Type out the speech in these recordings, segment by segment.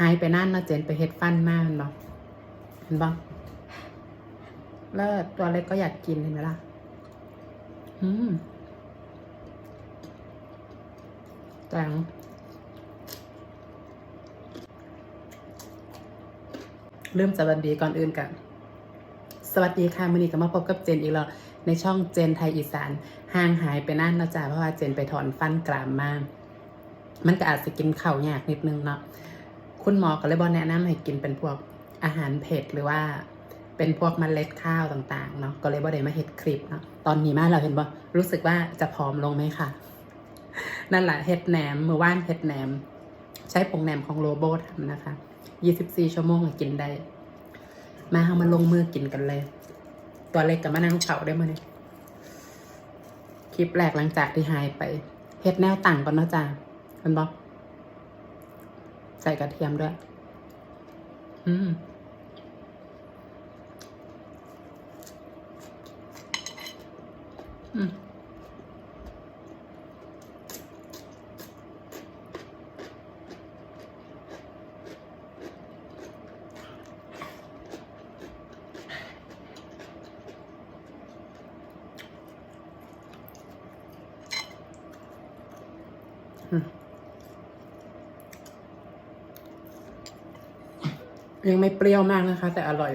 หายไปนั่นเนาะเจนไปเฮ็ดฟันมากเนาะเห็นบ่เลิศตัวเล็กก็อยากกินเห็นไหมล่ะ อืมแตงเริ่มสวัสดีก่อนอื่นกัน สวัสดีค่ะมื่อนี้ก็มาพบกับเจนอีกแล้วในช่องเจนไทยอีสานห่างหายไปนั่นนะจ๊ะเพราะว่าเจนไปถอนฟันกรามมาก มันก็อาจจะกินเข้าวยากนิดนึงเนาะ คุณหมอก็เลยบอกแนะนำให้กินเป็นพวกอาหารเผ็ดหรือว่าเป็นพวกเมล็ดข้าวต่างๆเนาะก็เลยบ่ได้มาเห็ดคลิปเนาะตอนนี้มาเราเห็นบ่รู้สึกว่าจะผอมลงไหมคะนั่นแหละเห็ดแหนมมือว่านเห็ดแหนม ใช้ผงแหนมของโลโบทำนะคะ 24 ชั่วโมงกินได้ มาเอามาลงมือกินกันเลย ตัวเล็กกับมะนาวเผาได้มาเนี่ยคลิปแรกหลังจากที่หายไปเฮ็ดแนวต่างก่อนเนาะจ้ามันบอก ส่กระเทียมด้วย อืมอืม ยังไม่เปรี้ยวมากนะคะ แต่อร่อย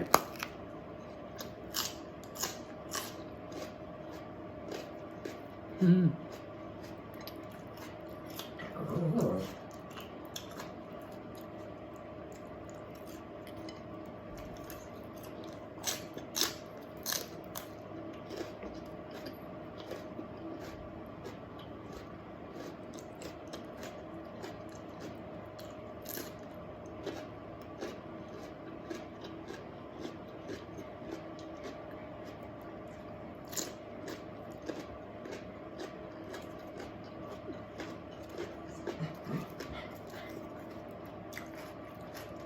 อืม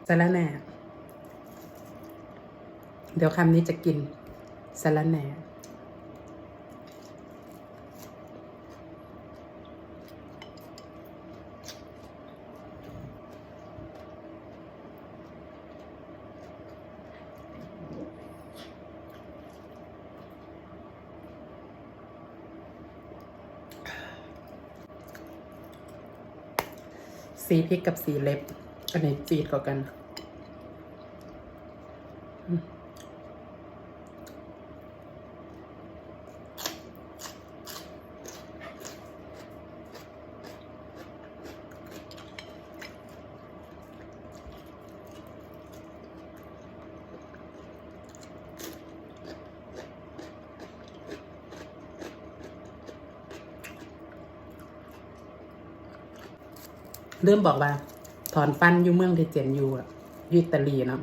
สะระแหน่ เดี๋ยวคำนี้จะกินสะระแหน่สีพริกกับสีเล็บ อันไหนจีดกว่ากันอืมเริ่มบอกว่า อนฟันอยู่เมืองที่เจนอยู่อะอิตาลีเนาะ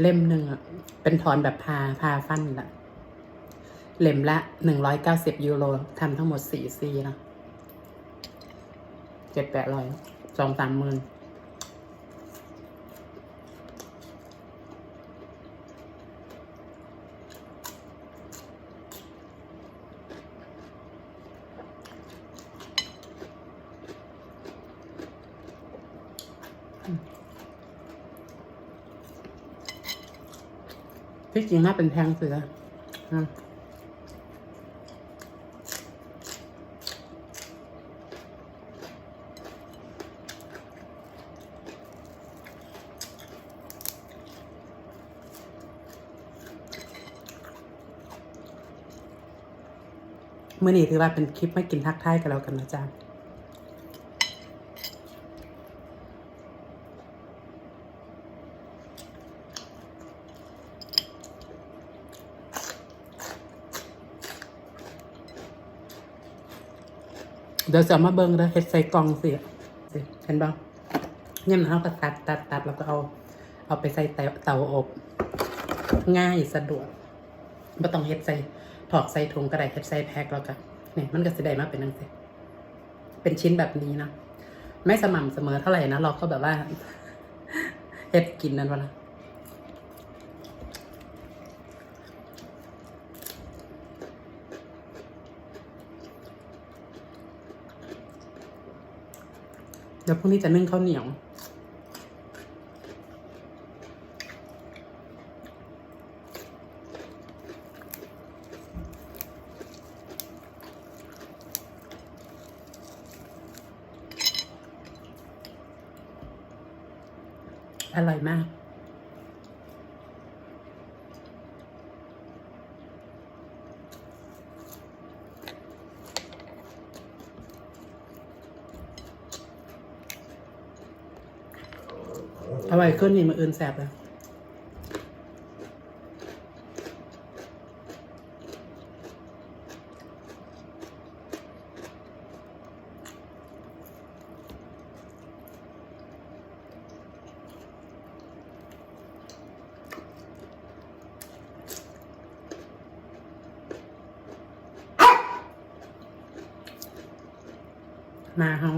เล่มหนึ่งอะเป็นถอนแบบพาพาฟันละเล่มละหนึ่งร้อยเก้าสิบยูโรทำทั้งหมดสี่ซีเนาะเจ็ดแปดร้อยสองสามหมื่น ที่จริงน่าเป็นแพงเสือเมื่อนี้ถือว่าเป็นคลิปไม่กินทักทายกันแล้วกันนะจ๊ะ เดี๋ยวจะเอมาเบิ้งแล้วเฮ็ดใส่กล่องสิสิเห็นบ้างเนี่ยมันเอาก็ตัดตัดตัดแล้วก็เอา เอาไปใส่เตาอบ ง่ายสะดวกไม่ต้องเฮ็ดใส่ถอกใส่ถุงก็ได้เฮ็ดใส่แพ็คแล้วก็เนี่ยมันก็สิได้มาเป็นนังสิเป็นชิ้นแบบนี้นะไม่สม่ำเสมอเท่าไหร่นะเราก็แบบว่าเฮ็ดกินนั่นวะนะ แล้วพวกนี้จะนึ่งข้าวเหนียว อร่อยมาก อร่อยขึ้นนี่มืออื่นแสบแล้วมาเฮา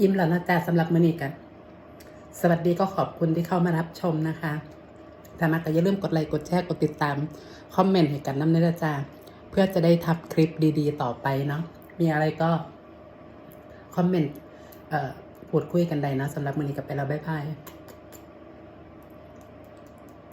อิ่มแล้วนะจ๊ะสำหรับมื้อนี้กัน สวัสดีก็ขอบคุณที่เข้ามารับชมนะคะถ้ามาก็อย่าลืมกดไลค์กดแชร์กดติดตาม คอมเมนต์ให้กันน้ำเนื้อจ้าเพื่อจะได้ทับคลิปดี ๆ ต่อไปเนาะมีอะไรก็ คอมเมนต์พูดคุยกันได้นะสำหรับมื้อนี้กับไปแล้วบ๊ายบาย